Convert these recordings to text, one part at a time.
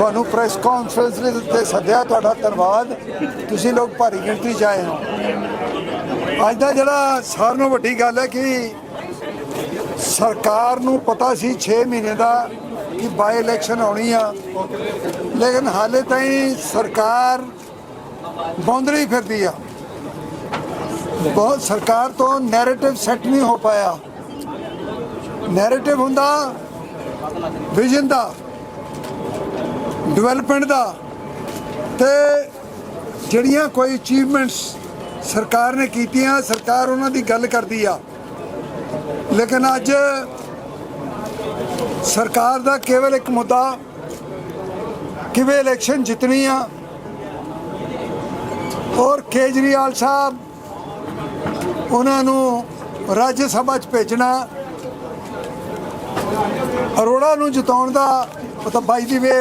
ਤੁਹਾਨੂੰ press conference ਦੇ ਉੱਤੇ ਸੱਦਿਆ ਤੁਹਾਡਾ ਧੰਨਵਾਦ। ਤੁਸੀਂ ਲੋਕ ਭਾਰੀ ਗਿਣਤੀ 'ਚ ਆਏ ਹੋ। ਅੱਜ ਦਾ ਜਿਹੜਾ ਸਾਰਿਆਂ ਨਾਲੋਂ ਵੱਡੀ ਗੱਲ ਹੈ ਕਿ ਸਰਕਾਰ ਨੂੰ ਪਤਾ ਸੀ 6 ਮਹੀਨੇ ਦਾ ਕਿ ਬਾਈ ਇਲੈਕਸ਼ਨ ਆਉਣੀ ਆ। ਲੇਕਿਨ ਹਾਲੇ ਤਾਈਂ ਸਰਕਾਰ ਬੌਂਦਰੀ ਫਿਰਦੀ ਆ। ਬਹੁਤ ਸਰਕਾਰ ਤੋਂ ਨੈਰੇਟਿਵ ਸੈੱਟ ਨਹੀਂ ਹੋ ਪਾਇਆ। ਨੈਰੇਟਿਵ ਹੁੰਦਾ ਵਿਜ਼ਨ ਦਾ। ਡਿਵੈਲਪਮੈਂਟ ਦਾ ਤੇ ਜਿਹੜੀਆਂ ਕੋਈ ਅਚੀਵਮੈਂਟਸ ਸਰਕਾਰ ਨੇ ਕੀਤੀਆਂ, ਸਰਕਾਰ ਉਹਨਾਂ ਦੀ ਗੱਲ ਕਰਦੀ ਆ। ਲੇਕਿਨ ਅੱਜ ਸਰਕਾਰ ਦਾ ਕੇਵਲ ਇੱਕ ਮੁੱਦਾ, ਕਿਵੇਂ ਇਲੈਕਸ਼ਨ ਜਿੱਤਣੀ ਆ। ਔਰ ਕੇਜਰੀਵਾਲ ਸਾਹਿਬ, ਉਹਨਾਂ ਨੂੰ ਰਾਜ ਸਭਾ 'ਚ ਭੇਜਣਾ, ਅਰੋੜਾ ਨੂੰ ਜਿਤਾਉਣ ਦਾ ਮਤਲਬ ਬਾਈ ਦੀ ਵੇ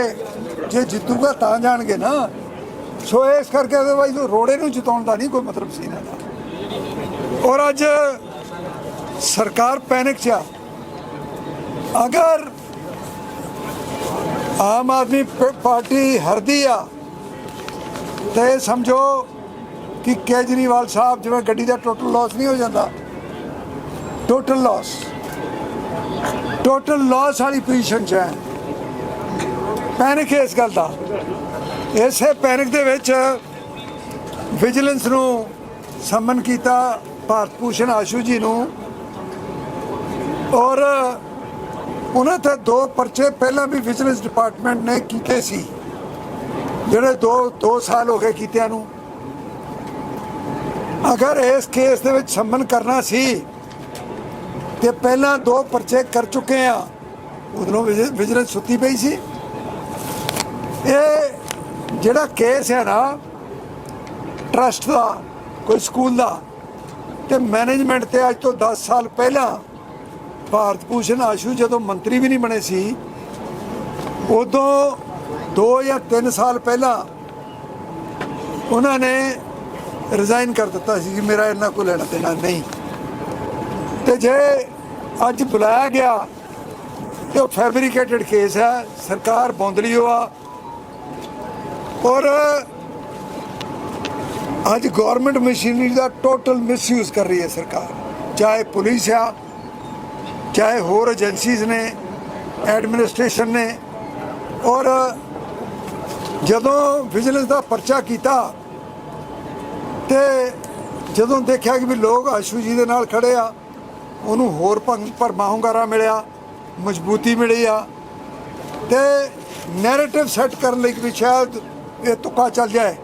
ਜੇ ਜਿੱਤੂਗਾ ਤਾਂ ਜਾਣਗੇ ਨਾ। ਸੋ ਇਸ ਕਰਕੇ ਅਦਰਵਾਈਜ਼ ਰੋੜੇ ਨੂੰ ਜਿਤਾਉਣ ਦਾ ਨਹੀਂ ਕੋਈ ਮਤਲਬ ਸੀ ਨਾ ਔਰ ਅੱਜ ਸਰਕਾਰ ਪੈਨਿਕ 'ਚ ਆ। ਅਗਰ ਆਮ ਆਦਮੀ ਪਾਰਟੀ ਹਰਦੀ ਆ, ਤੇ ਸਮਝੋ ਕਿ ਕੇਜਰੀਵਾਲ ਸਾਹਿਬ ਜਿਵੇਂ ਗੱਡੀ ਦਾ ਟੋਟਲ ਲਾਸ ਨਹੀਂ ਹੋ ਜਾਂਦਾ। ਟੋਟਲ ਲਾਸ ਟੋਟਲ ਲਾਸ ਵਾਲੀ ਪੋਜੀਸ਼ਨ 'ਚ ਹੈ। ਪੈਨਿਕ ਹੈ ਇਸ ਗੱਲ ਦਾ। ਇਸੇ ਪੈਨਿਕ ਦੇ ਵਿੱਚ ਵਿਜੀਲੈਂਸ ਨੂੰ ਸਮਨ ਕੀਤਾ ਭਾਰਤ ਭੂਸ਼ਣ ਆਸ਼ੂ ਜੀ ਨੂੰ। ਔਰ ਉਹਨਾਂ ਤੇ ਦੋ ਪਰਚੇ ਪਹਿਲਾਂ ਵੀ ਵਿਜੀਲੈਂਸ ਡਿਪਾਰਟਮੈਂਟ ਨੇ ਕੀਤੇ ਸੀ, ਜਿਹੜੇ ਦੋ ਦੋ ਸਾਲ ਹੋ ਗਏ ਕੀਤਿਆਂ ਨੂੰ। ਅਗਰ ਇਸ ਕੇਸ ਦੇ ਵਿੱਚ ਸੰਮਨ ਕਰਨਾ ਸੀ ਤੇ ਪਹਿਲਾਂ ਦੋ ਪਰਚੇ ਕਰ ਚੁੱਕੇ ਆ, ਉਦੋਂ ਵਿਜੀਲੈਂਸ ਸੁੱਤੀ ਪਈ ਸੀ। ਇਹ ਜਿਹੜਾ ਕੇਸ ਹੈ ਨਾ ਟਰਸਟ ਦਾ, ਕੋਈ ਸਕੂਲ ਦਾ, ਤੇ ਮੈਨੇਜਮੈਂਟ ਤੇ ਅੱਜ ਤੋਂ 10 ਸਾਲ ਪਹਿਲਾਂ ਭਾਰਤ ਭੂਸ਼ਣ ਆਸ਼ੂ ਜਦੋਂ ਮੰਤਰੀ ਵੀ ਨਹੀਂ ਬਣੇ ਸੀ, ਉਦੋਂ 2 ਜਾਂ 3 ਸਾਲ ਪਹਿਲਾਂ ਉਹਨਾਂ ਨੇ ਰਿਜ਼ਾਈਨ ਕਰ ਦਿੱਤਾ ਸੀ ਕਿ ਮੇਰਾ ਇਹਨਾਂ ਕੋਲ ਲੈਣਾ ਦੇਣਾ ਨਹੀਂ। ਤੇ ਜੇ ਅੱਜ ਬੁਲਾਇਆ ਗਿਆ, ਤੇ ਉਹ ਫੈਬਰੀਕੇਟਡ ਕੇਸ ਹੈ, ਸਰਕਾਰ ਬੌਂਦਲੀ ਹੋਆ ਔਰ ਅੱਜ ਗਵਰਨਮੈਂਟ ਮਸ਼ੀਨਰੀ ਦਾ ਟੋਟਲ ਮਿਸਯੂਜ਼ ਕਰ ਰਹੀ ਹੈ ਸਰਕਾਰ। ਚਾਹੇ ਪੁਲਿਸ ਆ, ਚਾਹੇ ਹੋਰ ਏਜੰਸੀਜ਼ ਨੇ ਐਡਮਿਨਿਸਟ੍ਰੇਸ਼ਨ ਨੇ, ਔਰ ਜਦੋਂ ਵਿਜੀਲੈਂਸ ਦਾ ਪਰਚਾ ਕੀਤਾ ਤੇ ਜਦੋਂ ਦੇਖਿਆ ਕਿ ਵੀ ਲੋਕ ਆਸ਼ੂ ਜੀ ਦੇ ਨਾਲ ਖੜੇ ਆ, ਉਹਨੂੰ ਹੋਰ ਭੰਗ, ਭਰਮਾ ਹੁੰਗਾਰਾ ਮਿਲਿਆ, ਮਜ਼ਬੂਤੀ ਮਿਲੀ ਆ ਤੇ ਨੈਰੇਟਿਵ ਸੈੱਟ ਕਰਨ ਲਈ ਵੀ ਸ਼ਾਇਦ ਇਹ ਤੁੱਕਾ ਚੱਲ ਜਾਏ।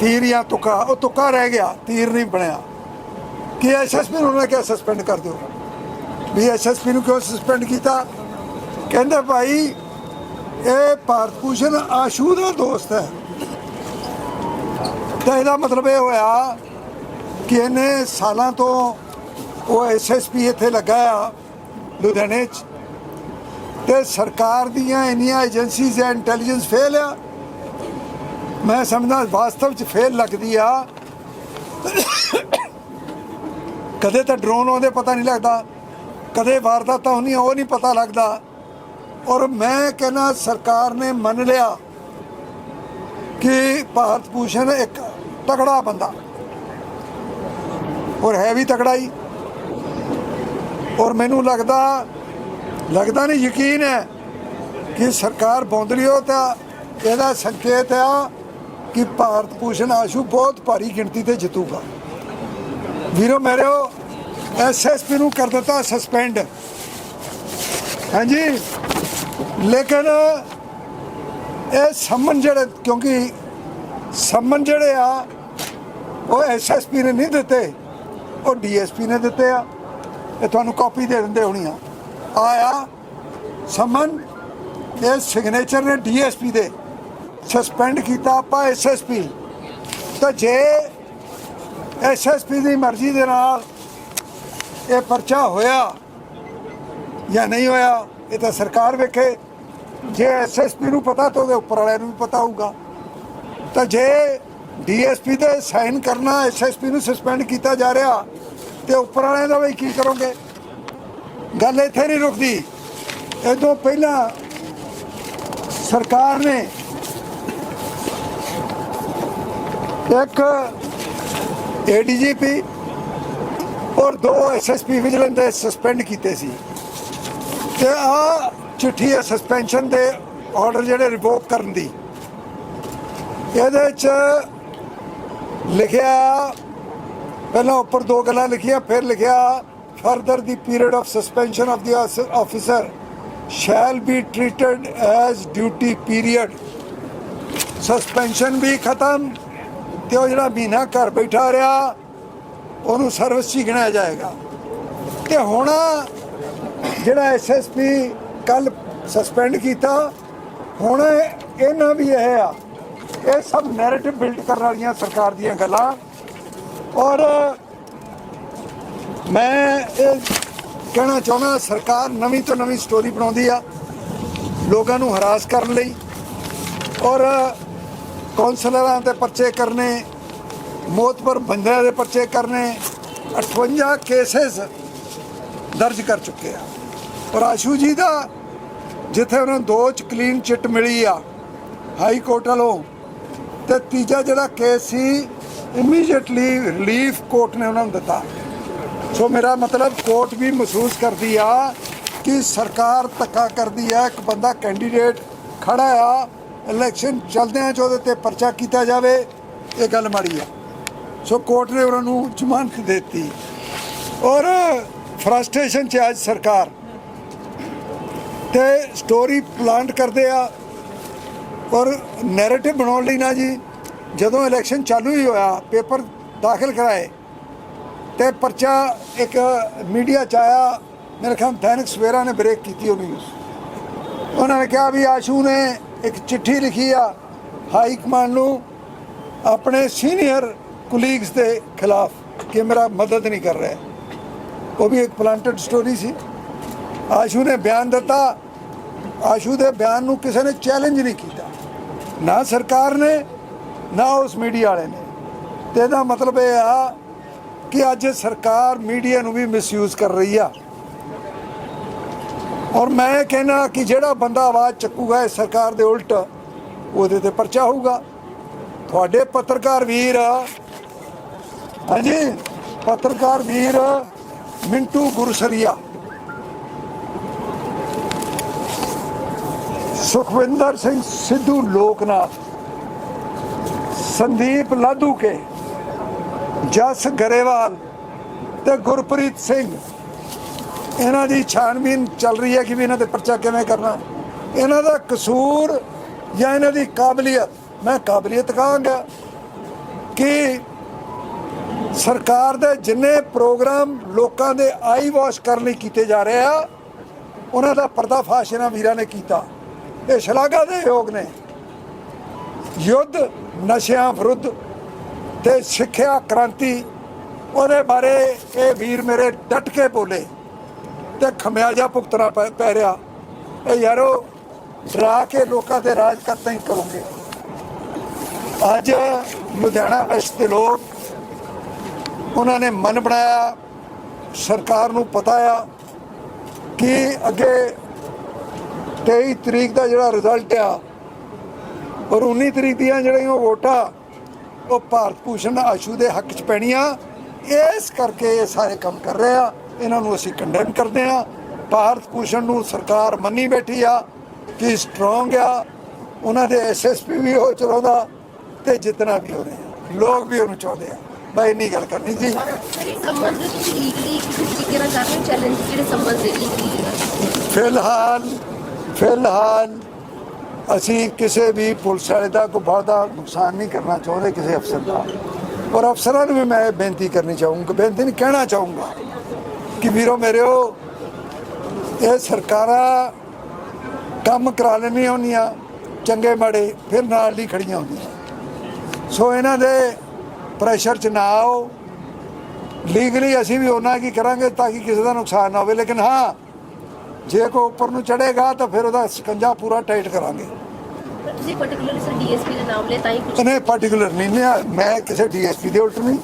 ਤੀਰ ਜਾਂ ਤੁੱਕਾ, ਉਹ ਤੁੱਕਾ ਰਹਿ ਗਿਆ, ਤੀਰ ਨਹੀਂ ਬਣਿਆ। ਕਿ ਐਸਐਸਪੀ ਨੂੰ ਉਹਨਾਂ ਕਿਹਾ ਸਸਪੈਂਡ ਕਰ ਦਿਓ। ਵੀ ਐਸਐਸਪੀ ਨੂੰ ਕਿਉਂ ਸਸਪੈਂਡ ਕੀਤਾ? ਕਹਿੰਦੇ ਭਾਈ, ਇਹ ਭਾਰਤ ਭੂਸ਼ਣ ਆਸ਼ੂ ਦਾ ਦੋਸਤ ਹੈ। ਤਾਂ ਇਹਦਾ ਮਤਲਬ ਇਹ ਹੋਇਆ ਕਿ ਇਹਨੇ ਸਾਲਾਂ ਤੋਂ ਉਹ ਐਸਐਸਪੀ ਇੱਥੇ ਲੱਗਾ ਆ, ਲੁਧਿਆਣੇ 'ਚ। ਤੇ ਸਰਕਾਰ ਦੀਆਂ ਇੰਨੀਆਂ ਏਜੰਸੀਜ਼ ਐ ਇੰਟੈਲੀਜੈਂਸ ਫੇਲ ਆ ਮੈਂ ਸਮਝਦਾ ਵਾਸਤਵ 'ਚ ਫੇਲ ਲੱਗਦੀ ਆ। ਕਦੇ ਤਾਂ ਡਰੋਨ ਆਉਂਦੇ, ਪਤਾ ਨਹੀਂ ਲੱਗਦਾ। ਕਦੇ ਵਾਰਦਾਤਾਂ ਹੁੰਦੀਆਂ, ਉਹ ਨਹੀਂ ਪਤਾ ਲੱਗਦਾ। ਔਰ ਮੈਂ ਕਹਿੰਦਾ ਸਰਕਾਰ ਨੇ ਮੰਨ ਲਿਆ ਕਿ ਭਾਰਤ ਭੂਸ਼ਣ ਇੱਕ ਤਕੜਾ ਬੰਦਾ। ਔਰ ਹੈ ਵੀ ਤਕੜਾ ਹੀ। ਔਰ ਮੈਨੂੰ ਲੱਗਦਾ ਲੱਗਦਾ ਨਹੀਂ ਯਕੀਨ ਹੈ ਕਿ ਸਰਕਾਰ ਬੌਂਦਲੀਓ ਤਾਂ ਇਹਦਾ ਸੰਕੇਤ ਆ। ਕਿ ਭਾਰਤ ਭੂਸ਼ਣ ਆਸ਼ੂ ਬਹੁਤ ਭਾਰੀ ਗਿਣਤੀ ਤੇ ਜਿੱਤੂਗਾ। ਵੀਰੋ ਮੇਰਿਓ ਐਸਐਸਪੀ ਨੂੰ ਕਰ ਦਿੱਤਾ ਸਸਪੈਂਡ ਹਾਂਜੀ? ਲੇਕਿਨ ਇਹ ਸੰਮਨ ਜਿਹੜੇ, ਕਿਉਂਕਿ ਸੰਮਨ ਜਿਹੜੇ ਆ, ਉਹ ਐਸਐਸਪੀ ਨੇ ਨਹੀਂ ਦਿੱਤੇ। ਉਹ ਡੀਐਸਪੀ ਨੇ ਦਿੱਤੇ ਆ। ਇਹ ਤੁਹਾਨੂੰ ਕਾਪੀ ਦੇ ਦਿੰਦੇ ਹੋਣੀ ਆ। ਆਇਆ ਸੰਮਨ, ਇਹ ਸਿਗਨੇਚਰ ਨੇ ਡੀਐਸਪੀ ਦੇ। ਸਸਪੈਂਡ ਕੀਤਾ ਆਪਾਂ ਐਸਐਸਪੀ ਤਾਂ ਜੇ ਐਸਐਸਪੀ ਦੀ ਮਰਜ਼ੀ ਦੇ ਨਾਲ ਇਹ ਪਰਚਾ ਹੋਇਆ ਜਾਂ ਨਹੀਂ ਹੋਇਆ, ਇਹ ਤਾਂ ਸਰਕਾਰ ਵੇਖੇ। ਜੇ ਐਸਐਸਪੀ ਨੂੰ ਪਤਾ ਤਾਂ ਉਹਦੇ ਉੱਪਰ ਵਾਲਿਆਂ ਨੂੰ ਵੀ ਪਤਾ ਹੋਊਗਾ। ਤਾਂ ਜੇ ਡੀਐਸਪੀ ਤੇ ਸਾਈਨ ਕਰਨਾ ਐਸਐਸਪੀ ਨੂੰ ਸਸਪੈਂਡ ਕੀਤਾ ਜਾ ਰਿਹਾ, ਤੇ ਉੱਪਰ ਵਾਲਿਆਂ ਦਾ ਵੀ ਕੀ ਕਰੋਗੇ? ਗੱਲ ਇੱਥੇ ਨਹੀਂ ਰੁਕਦੀ। ਇਹ ਤੋਂ ਪਹਿਲਾਂ ਸਰਕਾਰ ਨੇ ਇੱਕ ਏਡੀਜੀਪੀ ਔਰ ਦੋ ਐਸਐਸਪੀ ਵਿਜੀਲੈਂਸ ਦੇ ਸਸਪੈਂਡ ਕੀਤੇ ਸੀ। ਤੇ ਆ ਚਿੱਠੀ ਹੈ ਸਸਪੈਂਸ਼ਨ ਦੇ ਆਰਡਰ ਜਿਹੜੇ ਰਿਵੋਕ ਕਰਨ ਦੀ। ਇਹਦੇ ਚ ਲਿਖਿਆ, ਪਹਿਲਾਂ ਉੱਪਰ ਦੋ ਗੱਲਾਂ ਲਿਖੀਆਂ, ਫਿਰ ਲਿਖਿਆ further the period of suspension of the officer shall be treated as duty period suspension ਵੀ ਖਤਮ ਤੇ ਉਹ ਜਿਹੜਾ ਮਹੀਨਾ ਘਰ ਬੈਠਾ ਰਿਹਾ, ਉਹਨੂੰ ਸਰਵਿਸ 'ਚ ਹੀ ਗਿਣਿਆ ਜਾਏਗਾ। ਤੇ ਹੁਣ ਜਿਹੜਾ ਐਸਐਸਪੀ ਕੱਲ ਸਸਪੈਂਡ ਕੀਤਾ, ਹੁਣ ਇਹਨਾਂ ਵੀ ਇਹ ਆ, ਇਹ ਸਭ ਨੈਰੇਟਿਵ ਬਿਲਡ ਕਰਨ ਵਾਲੀਆਂ ਸਰਕਾਰ ਦੀਆਂ ਗੱਲਾਂ। ਔਰ ਮੈਂ ਇਹ ਕਹਿਣਾ ਚਾਹੁੰਦਾ, ਸਰਕਾਰ ਨਵੀਂ ਤੋਂ ਨਵੀਂ ਸਟੋਰੀ ਬਣਾਉਂਦੀ ਆ, ਲੋਕਾਂ ਨੂੰ ਹਰਾਸ ਕਰਨ ਲਈ। ਔਰ ਕੌਂਸਲਰਾਂ ਦੇ ਪਰਚੇ ਕਰਨੇ, ਮੋਤਬਰ ਬੰਦਿਆਂ ਦੇ ਪਰਚੇ ਕਰਨੇ 58 ਕੇਸਸ ਦਰਜ ਕਰ ਚੁੱਕੇ ਆ। ਪਰ ਆਸ਼ੂ ਜੀ ਦਾ, ਜਿੱਥੇ ਉਹਨਾਂ ਨੂੰ ਦੋ ਚ ਕਲੀਨ ਚਿੱਟ ਮਿਲੀ ਆ ਹਾਈ ਕੋਰਟ ਵੱਲੋਂ, ਤੇ ਤੀਜਾ ਜਿਹੜਾ ਕੇਸ ਸੀ ਇਮੀਡੀਏਟਲੀ ਰਿਲੀਫ ਕੋਰਟ ਨੇ ਉਹਨਾਂ ਨੂੰ ਦਿੱਤਾ। ਸੋ ਮੇਰਾ ਮਤਲਬ ਕੋਰਟ ਵੀ ਮਹਿਸੂਸ ਕਰਦੀ ਆ ਕਿ ਸਰਕਾਰ ਧੱਕਾ ਕਰਦੀ ਆ, ਇੱਕ ਬੰਦਾ ਕੈਂਡੀਡੇਟ ਖੜਾ ਆ ਇਲੈਕਸ਼ਨ ਚੱਲਦਿਆਂ ਚ ਉਹਦੇ ਤੇ ਪਰਚਾ ਕੀਤਾ ਜਾਵੇ, ਇਹ ਗੱਲ ਮਾੜੀ ਆ। ਸੋ ਕੋਰਟ ਨੇ ਉਹਨਾਂ ਨੂੰ ਜ਼ਮਾਨਤ ਦੇ ਦਿੱਤੀ। ਔਰ ਫਰਸਟ੍ਰੇਸ਼ਨ ਚ ਅੱਜ ਸਰਕਾਰ। ਤੇ ਸਟੋਰੀ ਪਲਾਂਟ ਕਰਦੇ ਆ। ਔਰ ਨੈਰੇਟਿਵ ਬਣਾਉਣ ਲਈ ਨਾ ਜੀ, ਜਦੋਂ ਇਲੈਕਸ਼ਨ ਚਾਲੂ ਹੀ ਹੋਇਆ, ਪੇਪਰ ਦਾਖਲ ਕਰਾਏ, ਤੇ ਪਰਚਾ ਇੱਕ ਮੀਡੀਆ ਚ ਆਇਆ। ਮੇਰੇ ਖਿਆਲ ਦੈਨਿਕ ਸਵੇਰਾ ਨੇ ਬ੍ਰੇਕ ਕੀਤੀ ਉਹ ਨਿਊਜ਼ ਉਹਨਾਂ ਨੇ ਕਿਹਾ ਵੀ ਆਸ਼ੂ ਨੇ ਇੱਕ ਚਿੱਠੀ ਲਿਖੀ ਆ ਹਾਈ ਕਮਾਂਡ ਨੂੰ ਆਪਣੇ ਸੀਨੀਅਰ ਕੁਲੀਗਸ ਦੇ ਖਿਲਾਫ ਕਿ ਮੇਰਾ ਮਦਦ ਨਹੀਂ ਕਰ ਰਿਹਾ। ਉਹ ਵੀ ਇੱਕ ਪਲਾਂਟਡ ਸਟੋਰੀ ਸੀ। ਆਸ਼ੂ ਨੇ ਬਿਆਨ ਦਿੱਤਾ। ਆਸ਼ੂ ਦੇ ਬਿਆਨ ਨੂੰ ਕਿਸੇ ਨੇ ਚੈਲੰਜ ਨਹੀਂ ਕੀਤਾ। ਨਾ ਸਰਕਾਰ ਨੇ, ਨਾ ਉਸ ਮੀਡੀਆ ਵਾਲੇ ਨੇ। ਤੇ ਇਹਦਾ ਮਤਲਬ ਇਹ ਆ ਕਿ ਅੱਜ ਸਰਕਾਰ ਮੀਡੀਆ ਨੂੰ ਵੀ ਮਿਸਯੂਜ਼ ਕਰ ਰਹੀ ਆ। ਔਰ ਮੈਂ ਕਹਿਣਾ ਕਿ ਜਿਹੜਾ ਬੰਦਾ ਆਵਾਜ਼ ਚੱਕੂਗਾ ਇਸ ਸਰਕਾਰ ਦੇ ਉਲਟ, ਉਹਦੇ ਤੇ ਪਰਚਾ ਹੋਊਗਾ। ਤੁਹਾਡੇ ਪੱਤਰਕਾਰ ਵੀਰ, ਹਾਂਜੀ, ਪੱਤਰਕਾਰ ਵੀਰ ਮਿੰਟੂ ਗੁਰਸਰੀਆ। ਸੁਖਵਿੰਦਰ ਸਿੰਘ ਸਿੱਧੂ ਲੋਕਨਾਥ, ਸੰਦੀਪ ਲਾਧੂ ਕੇ ਜਸ ਗਰੇਵਾਲ ਤੇ ਗੁਰਪ੍ਰੀਤ ਸਿੰਘ। ਇਹਨਾਂ ਦੀ ਛਾਣਬੀਨ ਚੱਲ ਰਹੀ ਹੈ ਕਿ ਵੀ ਇਹਨਾਂ ਤੇ ਪਰਚਾ ਕਿਵੇਂ ਕਰਨਾ। ਇਹਨਾਂ ਦਾ ਕਸੂਰ ਜਾਂ ਇਹਨਾਂ ਦੀ ਕਾਬਲੀਅਤ, ਮੈਂ ਕਾਬਲੀਅਤ ਕਹਾਂਗਾ ਕਿ ਸਰਕਾਰ ਦੇ ਜਿੰਨੇ ਪ੍ਰੋਗਰਾਮ ਲੋਕਾਂ ਦੇ ਆਈ ਵਾਸ਼ ਕਰਨ ਲਈ ਕੀਤੇ ਜਾ ਰਹੇ ਆ, ਉਹਨਾਂ ਦਾ ਪਰਦਾਫਾਸ਼ ਇਹਨਾਂ ਵੀਰਾਂ ਨੇ ਕੀਤਾ। ਇਹ ਸ਼ਲਾਘਾ ਦੇ ਯੋਗ ਨੇ। ਯੁੱਧ, ਨਸ਼ਿਆਂ ਵਿਰੁੱਧ ਤੇ ਸਿੱਖਿਆ ਕ੍ਰਾਂਤੀ, ਉਹਦੇ ਬਾਰੇ ਇਹ ਵੀਰ ਮੇਰੇ ਡਟ ਕੇ ਬੋਲੇ। ਤੇ ਖਮਿਆਜਾ ਭੁਗਤਣਾ ਪੈ ਪੈ ਰਿਹਾ। ਇਹ ਯਾਰੋ ਡਰਾ ਕੇ ਲੋਕਾਂ ਤੇ ਰਾਜ ਕਰਤਾ ਹੀ ਕਰੋਗੇ। ਅੱਜ ਲੁਧਿਆਣਾ ਵੈਸਟ ਦੇ ਲੋਕ, ਉਹਨਾਂ ਨੇ ਮਨ ਬਣਾਇਆ, ਸਰਕਾਰ ਨੂੰ ਪਤਾ ਆ ਕਿ ਅੱਗੇ 23 ਤਰੀਕ ਦਾ ਜਿਹੜਾ ਰਿਜ਼ਲਟ ਆ, ਔਰ 19 ਤਰੀਕ ਦੀਆਂ ਜਿਹੜੀਆਂ ਉਹ ਵੋਟਾਂ, ਉਹ ਭਾਰਤ ਭੂਸ਼ਣ ਆਸ਼ੂ ਦੇ ਹੱਕ 'ਚ ਪੈਣੀਆਂ। ਇਸ ਕਰਕੇ ਇਹ ਸਾਰੇ ਕੰਮ ਕਰ ਰਹੇ ਆ। ਇਹਨਾਂ ਨੂੰ ਅਸੀਂ ਕੰਡੈਮ ਕਰਦੇ ਆ ਭਾਰਤ ਭੂਸ਼ਣ ਨੂੰ ਸਰਕਾਰ ਮੰਨੀ ਬੈਠੀ ਆ ਕਿ ਸਟਰੋਂਗ ਆ। ਉਹਨਾਂ ਦੇ ਐਸਐਸਪੀ ਵੀ ਉਹ ਚਲਾਉਂਦਾ ਤੇ ਜਿਤਨਾ ਵੀ ਹੋ ਰਿਹਾ ਲੋਕ ਵੀ ਉਹਨੂੰ ਚਾਹੁੰਦੇ ਆ। ਮੈਂ ਇੰਨੀ ਗੱਲ ਕਰਨੀ ਜੀ ਹੋ? ਫਿਲਹਾਲ ਫਿਲਹਾਲ ਅਸੀਂ ਕਿਸੇ ਵੀ ਪੁਲਿਸ ਵਾਲੇ ਦਾ ਕੋਈ ਬਹੁਤਾ ਨੁਕਸਾਨ ਨਹੀਂ ਕਰਨਾ ਚਾਹੁੰਦੇ ਕਿਸੇ ਅਫਸਰ ਦਾ। ਔਰ ਅਫਸਰਾਂ ਨੂੰ ਵੀ ਮੈਂ ਬੇਨਤੀ ਕਰਨੀ ਚਾਹੂੰਗਾ ਬੇਨਤੀ ਨਹੀਂ ਕਹਿਣਾ ਚਾਹੂੰਗਾ। ਕਿ ਵੀਰੋ ਮੇਰਿਓ ਇਹ ਸਰਕਾਰਾਂ ਕੰਮ ਕਰਾ ਲੈਣੀਆਂ ਹੁੰਦੀਆਂ ਚੰਗੇ ਮਾੜੇ ਫਿਰ ਨਾਲ ਨਹੀਂ ਖੜੀਆਂ ਹੁੰਦੀਆਂ। ਸੋ ਇਹਨਾਂ ਦੇ ਪ੍ਰੈਸ਼ਰ 'ਚ ਨਾ ਆਓ। ਲੀਗਲੀ ਅਸੀਂ ਵੀ ਉਹਨਾਂ ਕੀ ਕਰਾਂਗੇ ਤਾਂ ਕਿ ਕਿਸੇ ਦਾ ਨੁਕਸਾਨ ਨਾ ਹੋਵੇ ਲੇਕਿਨ ਹਾਂ ਜੇ ਕੋਈ ਉੱਪਰ ਨੂੰ ਚੜੇਗਾ ਤਾਂ ਫਿਰ ਉਹਦਾ ਸਕੰਜਾ ਪੂਰਾ ਟਾਈਟ ਕਰਾਂਗੇ। ਤੁਸੀਂ ਪਾਰਟਿਕੂਲਰ ਸਰ ਡੀਐਸਪੀ ਦਾ ਨਾਮ ਲਿਆ ਤਾਂ ਹੀ ਕੁਝ ਇਹਨੇ ਪਾਰਟਿਕੂਲਰ ਨਹੀਂ ਮੈਂ ਕਿਸੇ ਡੀਐਸਪੀ ਦੇ ਉਲਟ ਨਹੀਂ।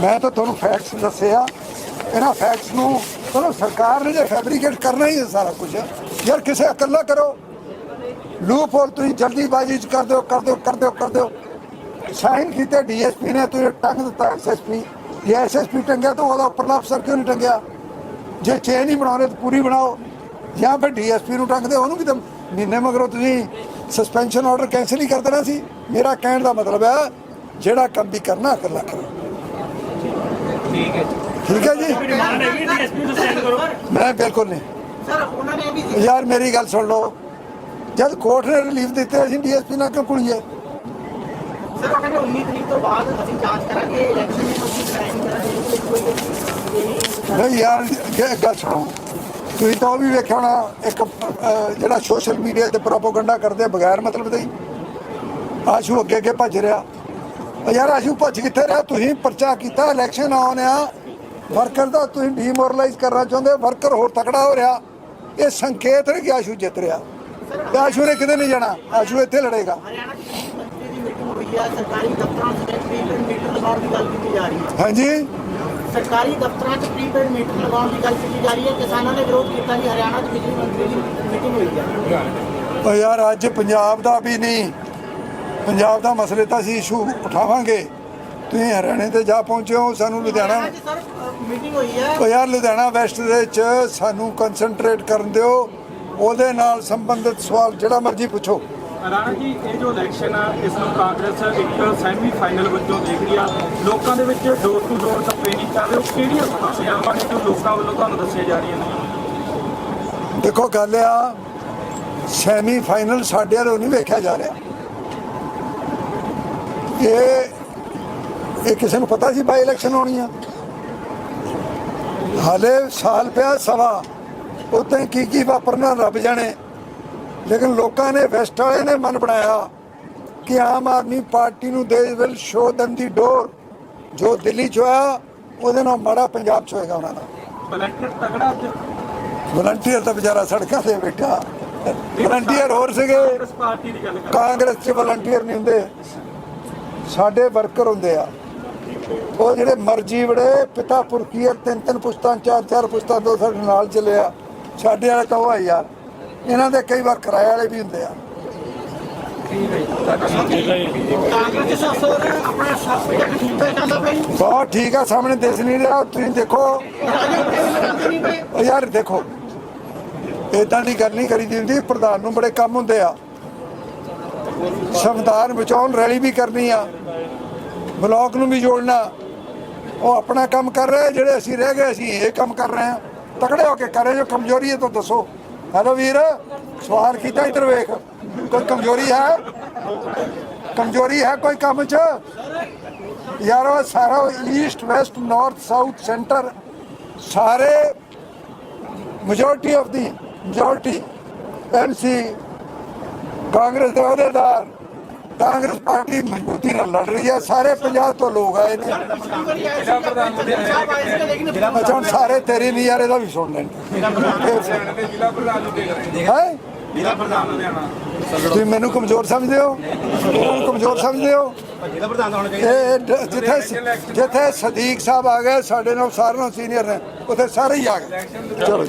ਮੈਂ ਤਾਂ ਤੁਹਾਨੂੰ ਫੈਕਟਸ ਦੱਸਿਆ ਇਹਨਾਂ ਫੈਕਟਸ ਨੂੰ ਚਲੋ ਸਰਕਾਰ ਨੇ ਜੇ ਫੈਬਰੀਕੇਟ ਕਰਨਾ ਹੀ ਹੈ ਸਾਰਾ ਕੁਝ ਯਾਰ ਕਿਸੇ ਇਕੱਲਾ ਕਰੋ। ਲੂਪ ਹੋਲ ਤੁਸੀਂ ਜਲਦੀਬਾਜ਼ੀ ਚ ਕਰ ਦਿਓ ਕਰ ਦਿਓ ਕਰ ਦਿਓ ਕਰ ਦਿਓ। ਸਾਈਨ ਕੀਤੇ ਡੀਐਸਪੀ ਨੇ ਤੁਸੀਂ ਟੰਗ ਦਿੱਤਾ ਐਸਐਸਪੀ ਜੇ ਐਸਐਸਪੀ ਟੰਗਿਆ ਤਾਂ ਉਹਦਾ ਉੱਪਰਲਾ ਅਫਸਰ ਕਿਉਂ ਨਹੀਂ ਟੰਗਿਆ? ਜੇ ਚੇਨ ਹੀ ਬਣਾਉਣੇ ਤਾਂ ਪੂਰੀ ਬਣਾਓ। ਜਾਂ ਫਿਰ ਡੀਐਸਪੀ ਨੂੰ ਟੰਗਦੇ ਉਹਨੂੰ ਵੀ ਤਾਂ ਮਹੀਨੇ ਮਗਰੋਂ ਤੁਸੀਂ ਸਸਪੈਂਸ਼ਨ ਆਰਡਰ ਕੈਨਸਲ ਹੀ ਕਰ ਦੇਣਾ ਸੀ। ਮੇਰਾ ਕਹਿਣ ਦਾ ਮਤਲਬ ਹੈ, ਜਿਹੜਾ ਕੰਮ ਵੀ ਕਰਨਾ, ਇਕੱਲਾ ਕਰੋ। ਠੀਕ ਹੈ ਠੀਕ ਹੈ ਜੀ? ਮੈਂ ਬਿਲਕੁਲ ਨਹੀਂ। ਸਰ ਉਹਨਾਂ ਨੇ ਵੀ ਯਾਰ, ਮੇਰੀ ਗੱਲ ਸੁਣ ਲਓ। ਜਦ ਕੋਰਟ ਨੇ ਰਿਲੀਫ ਦਿੱਤੇ, ਅਸੀਂ ਡੀਐਸਪੀ ਨਾਲ ਕਿਉਂ ਕੁੜੀਏ? ਸਰ ਉਹ ਕਹਿੰਦੇ 19 ਤਰੀਕ ਤੋਂ ਬਾਅਦ ਅਸੀਂ ਜਾਂਚ ਕਰਾਂਗੇ ਇਲੈਕਸ਼ਨ ਵਿੱਚ ਨਹੀਂ ਯਾਰ ਇਹ ਗੱਲ ਸੁਣੋ। ਤੁਸੀਂ ਤਾਂ ਉਹ ਵੀ ਵੇਖਿਆ ਹੋਣਾ, ਇੱਕ ਜਿਹੜਾ ਸੋਸ਼ਲ ਮੀਡੀਆ ਤੇ ਪ੍ਰੋਪਾਗੈਂਡਾ ਕਰਦੇ ਬਗੈਰ ਮਤਲਬ ਦੇ ਆਸ਼ੂ ਅੱਗੇ ਅੱਗੇ ਭੱਜ ਰਿਹਾ। ਯਾਰ, ਆਸ਼ੂ ਭੱਜ ਕਿੱਥੇ ਰਿਹਾ? ਤੁਸੀਂ ਪਰਚਾ ਕੀਤਾ ਇਲੈਕਸ਼ਨ ਆਉਣ ਆ। ਵਰਕਰ ਦਾ ਤੁਸੀਂ ਡੀਮੋਰਲਾਈਜ਼ ਕਰਨਾ ਚਾਹੁੰਦੇ ਵਰਕਰ ਹੋਰ ਤਕੜਾ ਹੋ ਰਿਹਾ ਇਹ ਸੰਕੇਤ ਹੈ ਕਿ ਆਸ਼ੂ ਜਿੱਤ ਰਿਹਾ। ਤੇ ਆਸ਼ੂ ਨੇ ਕਿਤੇ ਨਹੀਂ ਜਾਣਾ ਆਸ਼ੂ ਇੱਥੇ ਲੜੇਗਾ। ਹੈ ਹੈ ਹਾਂਜੀ? ਸਰਕਾਰੀ ਦਫ਼ਤਰਾਂ 'ਚ ਪ੍ਰੀਪੇਡ ਮੀਟਰ ਲਗਾਉਣ ਦੀ ਗੱਲ ਕੀਤੀ ਜਾ ਰਹੀ ਹੈ ਕਿਸਾਨਾਂ ਨੇ ਵਿਰੋਧ ਕੀਤਾ ਜੀ ਹਰਿਆਣਾ 'ਚ ਬਿਜਲੀ ਮੰਤਰੀ ਦੀ ਮੀਟਿੰਗ ਹੋਈ ਹੈ। ਉਹ ਯਾਰ ਅੱਜ ਪੰਜਾਬ ਦਾ ਵੀ ਨਹੀਂ ਪੰਜਾਬ ਦਾ ਮਸਲੇ ਤਾਂ ਅਸੀਂ ਇਸ਼ੂ ਉਠਾਵਾਂਗੇ। ਤੁਸੀਂ ਹਰਿਆਣੇ ਤੇ ਜਾ ਪਹੁੰਚੇ ਹੋ ਸਾਨੂੰ ਲੁਧਿਆਣਾ 'ਚ ਸਰ ਮੀਟਿੰਗ ਹੋਈ ਹੈ। ਉਹ ਯਾਰ ਲੁਧਿਆਣਾ ਵੈਸਟ ਦੇ ਵਿੱਚ ਸਾਨੂੰ ਕਨਸੈਂਟਰੇਟ ਕਰਨ ਦਿਓ। ਉਹਦੇ ਨਾਲ ਸੰਬੰਧਿਤ ਸਵਾਲ ਜਿਹੜਾ ਮਰਜ਼ੀ ਪੁੱਛੋ। ਰਾਣਾ ਜੀ ਇਹ ਜੋ ਇਲੈਕਸ਼ਨ ਆ ਇਸ ਨੂੰ ਕਾਂਗਰਸ ਇੱਕ ਸੈਮੀ ਫਾਈਨਲ ਵਜੋਂ ਦੇਖ ਰਹੀ ਆ। ਲੋਕਾਂ ਦੇ ਵਿੱਚ ਡੋਰ ਟੂ ਡੋਰ ਤਾਂ ਨਹੀਂ ਚੱਲ ਰਹੇ। ਉਹ ਕਿਹੜੀਆਂ ਸਮੱਸਿਆਵਾਂ ਨੇ ਜੋ ਲੋਕਾਂ ਵੱਲੋਂ ਤੁਹਾਨੂੰ ਦੱਸੀਆਂ ਜਾ ਰਹੀਆਂ ਨੇ? ਦੇਖੋ ਗੱਲ ਆ ਸੈਮੀ ਫਾਈਨਲ ਸਾਡੇ ਵੱਲੋਂ ਨਹੀਂ ਵੇਖਿਆ ਜਾ ਰਿਹਾ। ਇਹ ਇਹ ਕਿਸੇ ਨੂੰ ਪਤਾ ਸੀ ਬਾਈ ਇਲੈਕਸ਼ਨ ਹੋਣੀ ਆ? ਹਾਲੇ ਸਾਲ ਪਿਆ ਸਵਾ ਉੱਤੇ ਕੀ ਕੀ ਵਾਪਰਨਾ ਰੱਬ ਜਾਣੇ। ਲੇਕਿਨ ਲੋਕਾਂ ਨੇ ਵੈਸਟ ਵਾਲੇ ਨੇ ਮਨ ਬਣਾਇਆ ਕਿ ਆਮ ਆਦਮੀ ਪਾਰਟੀ ਨੂੰ ਦੇ ਵਿਲ ਸ਼ੋ ਦਮ ਦੀ ਡੋਰ। ਜੋ ਦਿੱਲੀ ਚ ਹੋਇਆ ਉਹਦੇ ਨਾਲ ਮਾੜਾ ਪੰਜਾਬ ਚ ਹੋਏਗਾ ਉਹਨਾਂ ਦਾ। ਵਲੰਟੀਅਰ ਤਗੜਾ ਅੱਜ ਵਲੰਟੀਅਰ ਤਾਂ ਵਿਚਾਰਾ ਸੜਕਾਂ ਤੇ ਬੈਠਾ। ਵਲੰਟੀਅਰ ਹੋਰ ਸੀਗੇ। ਕਾਂਗਰਸ ਪਾਰਟੀ ਦੀ ਗੱਲ ਕਰ ਕਾਂਗਰਸ 'ਚ ਵਲੰਟੀਅਰ ਨਹੀਂ ਹੁੰਦੇ। ਸਾਡੇ ਵਰਕਰ ਹੁੰਦੇ ਆ। ਉਹ ਜਿਹੜੇ ਮਰਜ਼ੀ ਬੜੇ ਪਿਤਾ ਪੁਰਖੀਅਰ ਤਿੰਨ ਤਿੰਨ ਪੁਸਤਾਂ, ਚਾਰ ਚਾਰ ਪੁਸਤਾਂ ਤੋਂ ਸਾਡੇ ਨਾਲ ਚੱਲਿਆ ਸਾਡੇ ਵਾਲੇ ਤਾਂ ਉਹ ਆ ਯਾਰ। ਇਹਨਾਂ ਦੇ ਕਈ ਵਾਰ ਕਿਰਾਏ ਵਾਲੇ ਵੀ ਹੁੰਦੇ ਆ। ਬਹੁਤ ਠੀਕ ਆ, ਸਾਹਮਣੇ ਦਿਸ ਨਹੀਂ ਰਿਹਾ, ਤੁਸੀਂ ਦੇਖੋ। ਯਾਰ ਦੇਖੋ ਇਦਾਂ ਦੀ ਗੱਲ ਨਹੀਂ ਕਰੀਦੀ ਹੁੰਦੀ, ਪ੍ਰਧਾਨ ਨੂੰ ਬੜੇ ਕੰਮ ਹੁੰਦੇ ਆ। ਸੰਵਿਧਾਨ ਬਚਾਉਣ ਰੈਲੀ ਵੀ ਕਰਨੀ ਆ। ਬਲਾਕ ਨੂੰ ਵੀ ਜੋੜਨਾ। ਉਹ ਆਪਣਾ ਕੰਮ ਕਰ ਰਿਹਾ ਜਿਹੜੇ ਅਸੀਂ ਰਹਿ ਗਏ, ਅਸੀਂ ਇਹ ਕੰਮ ਕਰ ਰਹੇ ਹਾਂ ਤਕੜੇ ਹੋ ਕੇ ਕਰੇ ਜੋ ਕਮਜ਼ੋਰੀ ਹੈ ਤਾਂ ਦੱਸੋ। ਹੈਲੋ ਵੀਰ, ਸਵਾਲ ਕੀਤਾ ਇੱਧਰ ਵੇਖ। ਕੋਈ ਕਮਜ਼ੋਰੀ ਹੈ? ਕਮਜ਼ੋਰੀ ਹੈ ਕੋਈ ਕੰਮ 'ਚ? ਯਾਰ, ਸਾਰਾ east west north south centre ਸਾਰੇ majority of the majority MC Congress ਦੇ ਅਹੁਦੇਦਾਰ। ਕਾਂਗਰਸ ਪਾਰਟੀ ਮਜ਼ਬੂਤੀ ਨਾਲ ਲੜ ਰਹੀ ਹੈ ਸਾਰੇ ਪੰਜਾਬ ਤੋਂ ਲੋਕ ਆਏ ਨੇ। ਅੱਛਾ ਹੁਣ ਸਾਰੇ ਤੇਰੇ ਨਹੀਂ ਯਾਰ ਇਹਦਾ ਵੀ ਸੁਣ ਲੈਣ। ਜ਼ਿਲ੍ਹਾ ਪ੍ਰਧਾਨ ਲੁਧਿਆਣਾ ਹੈ? ਜ਼ਿਲ੍ਹਾ ਪ੍ਰਧਾਨ ਲੁਧਿਆਣਾ ਤੁਸੀਂ ਮੈਨੂੰ ਕਮਜ਼ੋਰ ਸਮਝਦੇ ਹੋ? ਇਹਨਾਂ ਨੂੰ ਕਮਜ਼ੋਰ ਸਮਝਦੇ ਹੋ? ਜ਼ਿਲ੍ਹਾ ਪ੍ਰਧਾਨ ਹੋਣਾ ਇਹ ਡ- ਜਿੱਥੇ ਜਿੱਥੇ ਸਦੀਕ ਸਾਹਿਬ ਆ ਗਏ ਸਾਡੇ ਨਾਲ ਸਾਰਿਆਂ ਨਾਲੋਂ ਸੀਨੀਅਰ ਨੇ ਉੱਥੇ ਸਾਰੇ ਹੀ ਆ ਗਏ। ਚਲੋ।